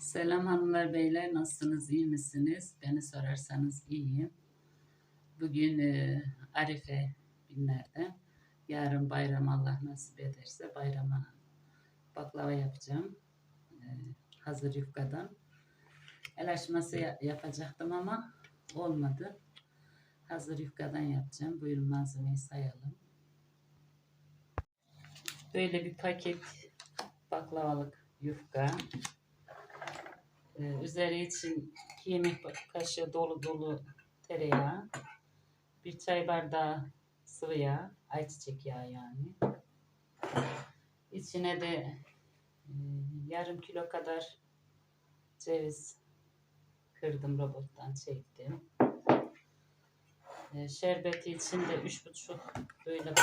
Selam hanımlar beyler nasılsınız iyi misiniz? Beni sorarsanız iyiyim. Bugün e, Arife günlerden. Yarın bayram Allah nasip ederse bayrama baklava yapacağım. E, hazır yufkadan. El açması ya- yapacaktım ama olmadı. Hazır yufkadan yapacağım. Buyurun malzemeyi sayalım. Böyle bir paket baklavalık yufka. Ee, üzeri için iki yemek kaşığı dolu dolu tereyağı. Bir çay bardağı sıvı yağ. Ayçiçek yağı yani. İçine de e, yarım kilo kadar ceviz kırdım robottan çektim. E, şerbeti için de üç buçuk böyle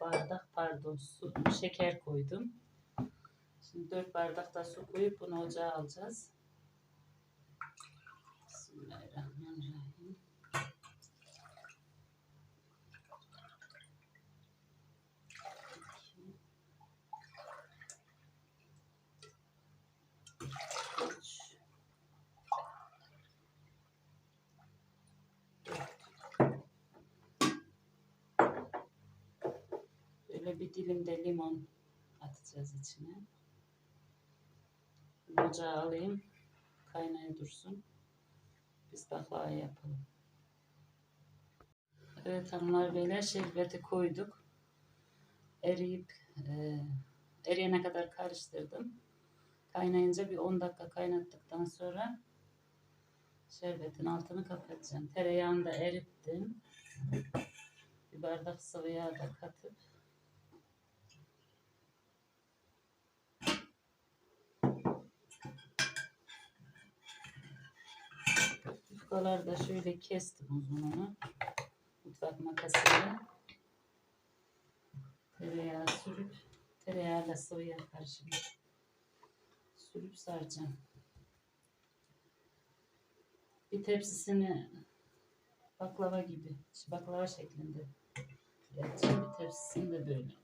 bardak pardon su, şeker koydum. Şimdi dört bardak da su koyup bunu ocağa alacağız. Bismillahirrahmanirrahim. Böyle bir dilim de limon atacağız içine. Ocağa alayım. Kaynaya dursun. Biz baklava yapalım. Evet hanımlar beyler şerbeti koyduk. Eriyip e, eriyene kadar karıştırdım. Kaynayınca bir 10 dakika kaynattıktan sonra şerbetin altını kapatacağım. Tereyağını da erittim. Bir bardak sıvı yağ da katıp Yufkaları da şöyle kestim uzununu. Mutfak makasıyla. Tereyağı sürüp tereyağıyla sıvı yağ karışımı sürüp saracağım. Bir tepsisini baklava gibi, baklava şeklinde yapacağım. Bir tepsisini de böyle.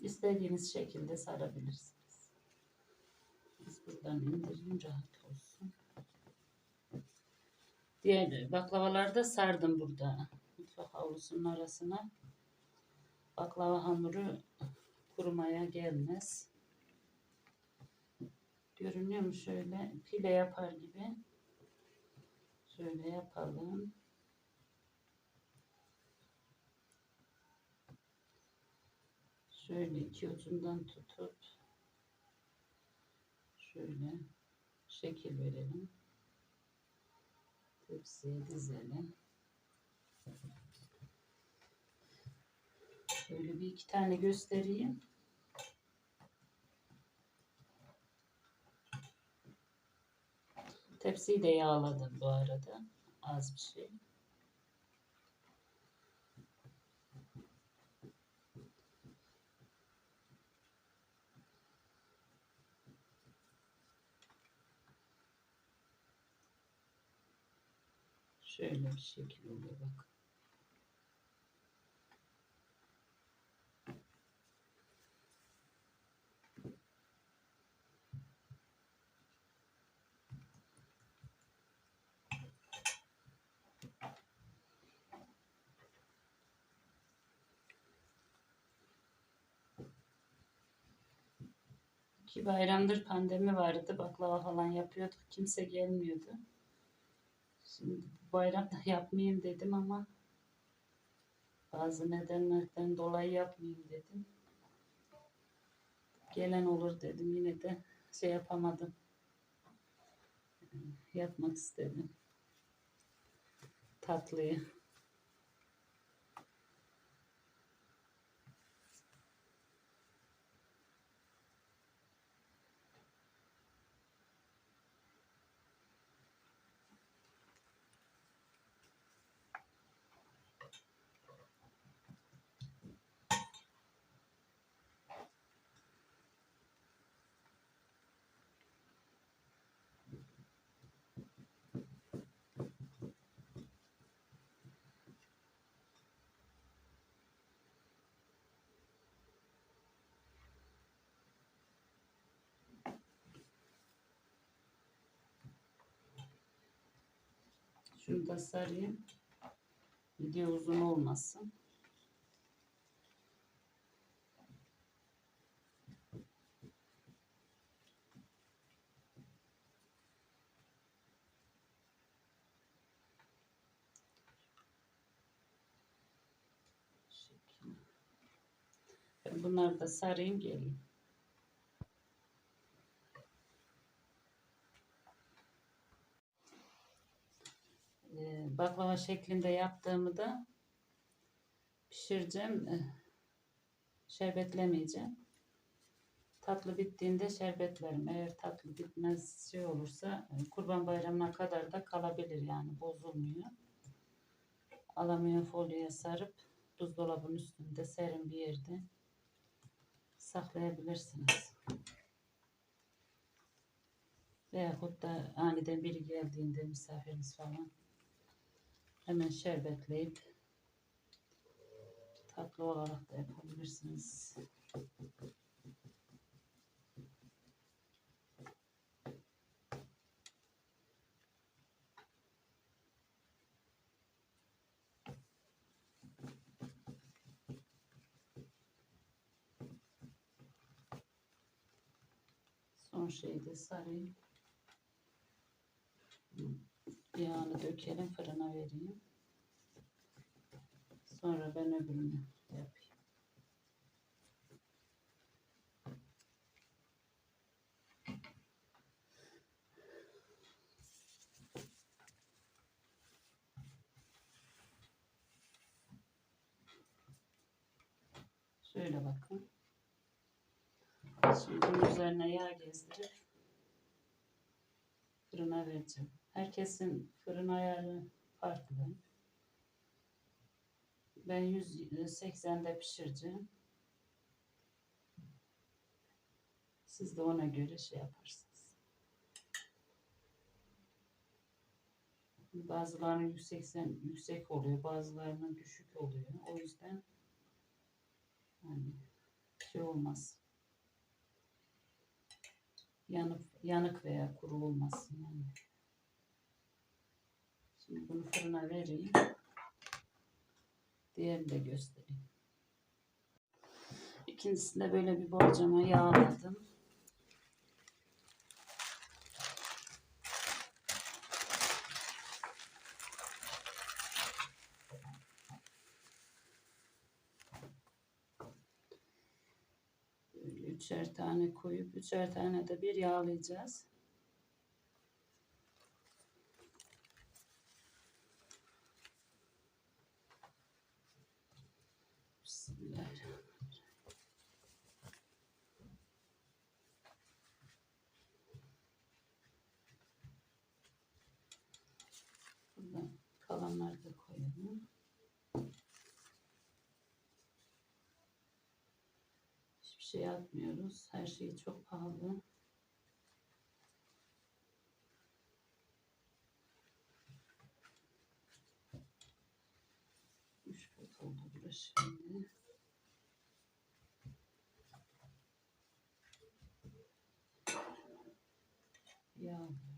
İstediğiniz şekilde sarabilirsiniz. Biz buradan indireyim rahat olsun. Diğer baklavalarda sardım burada. Mutfak havlusunun arasına. Baklava hamuru kurumaya gelmez. Görünüyor mu şöyle pile yapar gibi. Şöyle yapalım. Şöyle iki ucundan tutup şöyle şekil verelim. Tepsiye dizelim. Şöyle bir iki tane göstereyim. Tepsiyi de yağladım bu arada. Az bir şey. Şöyle bir şekil oluyor bak. İki bayramdır pandemi vardı. Baklava falan yapıyorduk. Kimse gelmiyordu. Bayramda yapmayayım dedim ama bazı nedenlerden dolayı yapmayayım dedim. Gelen olur dedim. Yine de şey yapamadım. Yapmak istedim. Tatlıyı. Şunu da sarayım. Video uzun olmasın. Bunları da sarayım geleyim. Baklava şeklinde yaptığımı da pişireceğim. Ee, Şerbetlemeyeceğim. Tatlı bittiğinde şerbetlerim. Eğer tatlı bitmez şey olursa e, kurban bayramına kadar da kalabilir yani bozulmuyor. Alüminyum folyoya sarıp buzdolabının üstünde serin bir yerde saklayabilirsiniz. Veyahut da aniden biri geldiğinde misafiriniz falan hemen şerbetleyip tatlı olarak da yapabilirsiniz. Son şeyi de sarayım. Yağını dökelim fırına vereyim. Sonra ben öbürünü yapayım. Şöyle bakın. Şimdi üzerine yağ gezdirip fırına vereceğim. Herkesin fırın ayarı farklı. Ben 180'de pişireceğim. Siz de ona göre şey yaparsınız. Bazılarının 180 yüksek oluyor, bazılarının düşük oluyor. O yüzden yani şey olmaz. Yanık, yanık veya kuru olmasın yani. Şimdi bunu fırına vereyim. Diğerini de göstereyim. İkincisinde böyle bir borcama yağladım. Böyle üçer tane koyup üçer tane de bir yağlayacağız. Da koyalım. Hiçbir şey atmıyoruz. Her şey çok pahalı. Üç kat oldu burası şimdi. Yağlıyoruz.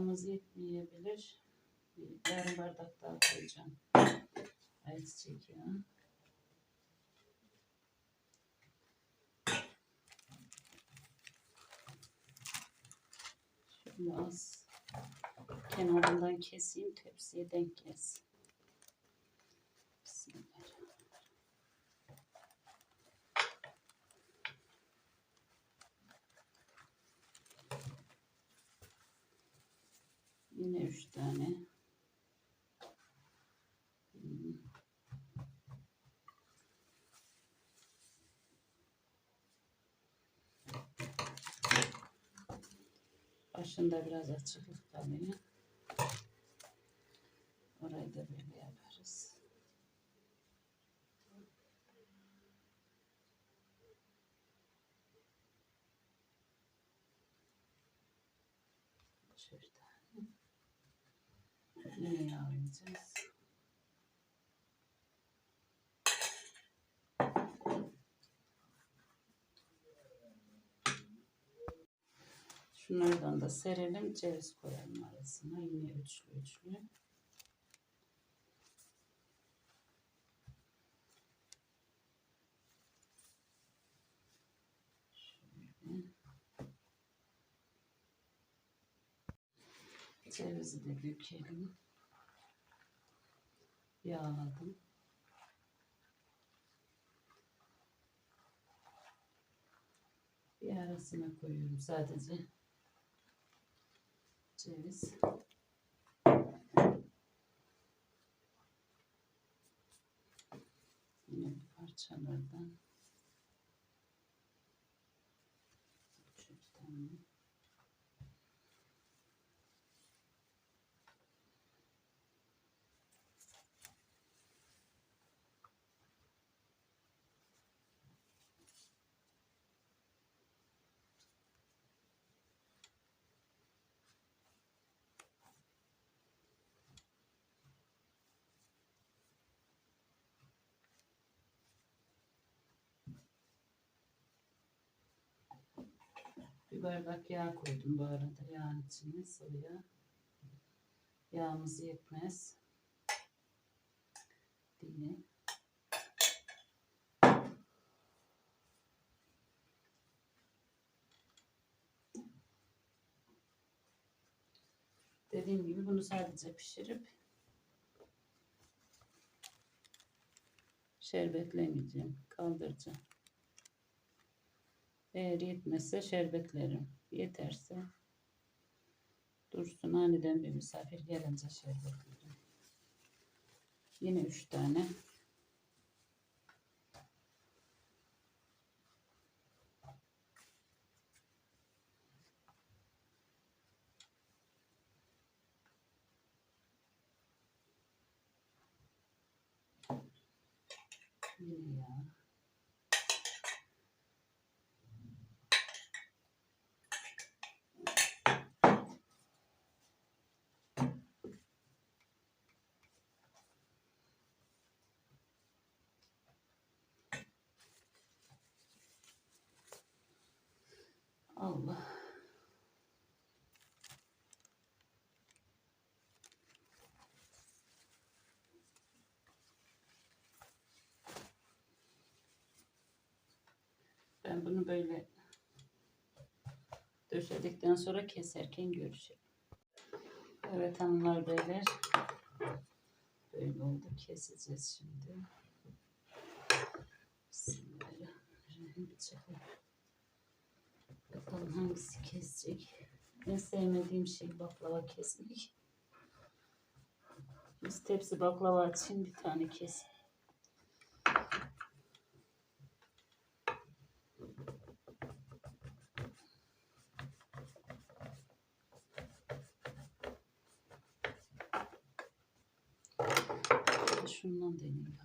Yağımız yetmeyebilir. Bir yarım bardak daha koyacağım. Ayçiçek yağı. Şöyle az kenarından keseyim tepsiye denk gelsin. Bismillahirrahmanirrahim. Tane. Başında biraz açıklık kalıyor. Orayı da böyle yaparız. Şöyle tane. Yine yağlayacağız. Şunlardan da serelim. Ceviz koyalım arasına. Yine üçlü üçlü. Cevizi de dökelim. Yağladım. Bir arasına koyuyorum sadece. Ceviz. Yine parçalardan. Üç tane. Bir bardak yağ koydum bu arada yağın içine sıvı yağ. Yağımız yetmez diye. Dediğim gibi bunu sadece pişirip şerbetlemeyeceğim, kaldıracağım. Eğer yetmezse şerbetlerim. Yeterse dursun aniden bir misafir gelince şerbetlerim. Yine üç tane. Yine yağ. Allah. Ben bunu böyle döşedikten sonra keserken görüşelim. Evet hanımlar beyler. Böyle oldu. Keseceğiz şimdi. Bismillahirrahmanirrahim. Bıçakla. Bakalım hangisi kesecek. En sevmediğim şey baklava kesmek. Biz tepsi baklava için bir tane kes. Şundan deneyim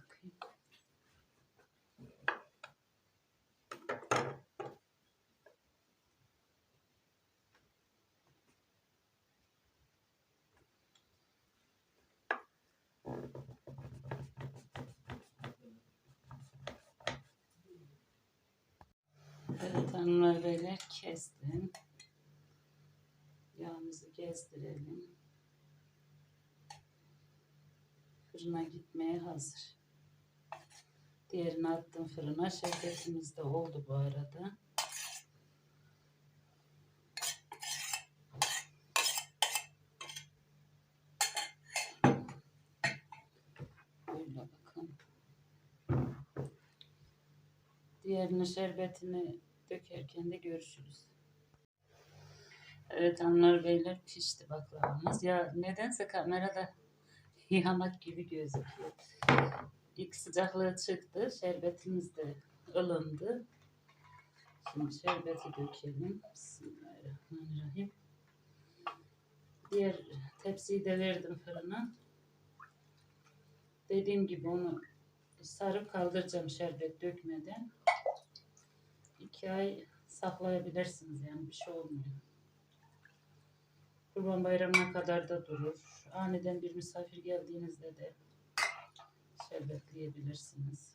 Evet hanımlar beyler kestim. Yağımızı gezdirelim. Fırına gitmeye hazır. Diğerini attım fırına. Şerbetimiz de oldu bu arada. Böyle bakın. Diğerinin şerbetini dökerken de görüşürüz. Evet hanımlar beyler pişti baklavamız. Ya nedense kamerada yanak gibi gözüküyor. İlk sıcaklığı çıktı. Şerbetimiz de ılındı. Şimdi şerbeti dökelim. Bismillahirrahmanirrahim. Diğer tepsiyi de verdim fırına. Dediğim gibi onu sarıp kaldıracağım şerbet dökmeden. İki ay saklayabilirsiniz yani bir şey olmuyor. Kurban bayramına kadar da durur. Aniden bir misafir geldiğinizde de şerbetleyebilirsiniz.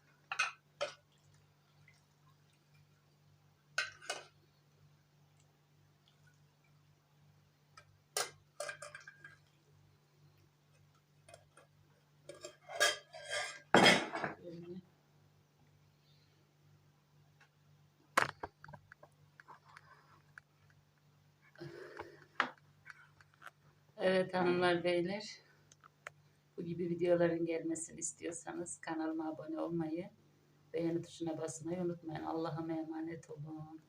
Evet hanımlar beyler. Bu gibi videoların gelmesini istiyorsanız kanalıma abone olmayı, beğeni tuşuna basmayı unutmayın. Allah'a emanet olun.